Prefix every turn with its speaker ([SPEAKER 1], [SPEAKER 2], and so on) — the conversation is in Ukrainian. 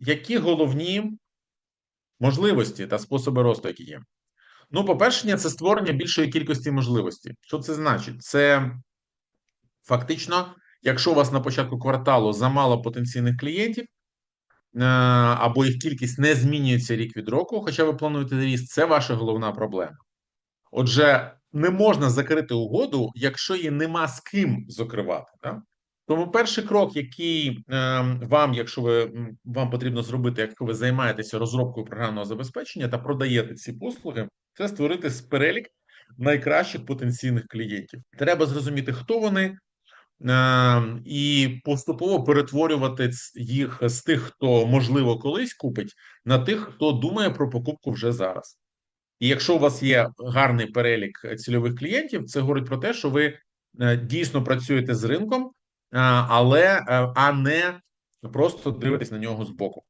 [SPEAKER 1] які головні можливості та способи росту, які є? Ну, по-перше, це створення більшої кількості можливостей. Що це значить? Це фактично, якщо у вас на початку кварталу замало потенційних клієнтів, е, або їх кількість не змінюється рік від року, хоча ви плануєте ріст, це ваша головна проблема. Отже, не можна закрити угоду, якщо її нема з ким закривати. Так? Тому перший крок, який е, вам, якщо ви вам потрібно зробити, якщо ви займаєтеся розробкою програмного забезпечення та продаєте ці послуги, це створити перелік найкращих потенційних клієнтів. Треба зрозуміти, хто вони, е, і поступово перетворювати їх з тих, хто можливо колись купить, на тих, хто думає про покупку вже зараз. І якщо у вас є гарний перелік цільових клієнтів, це говорить про те, що ви е, дійсно працюєте з ринком, е, але е, а не просто дивитись на нього збоку.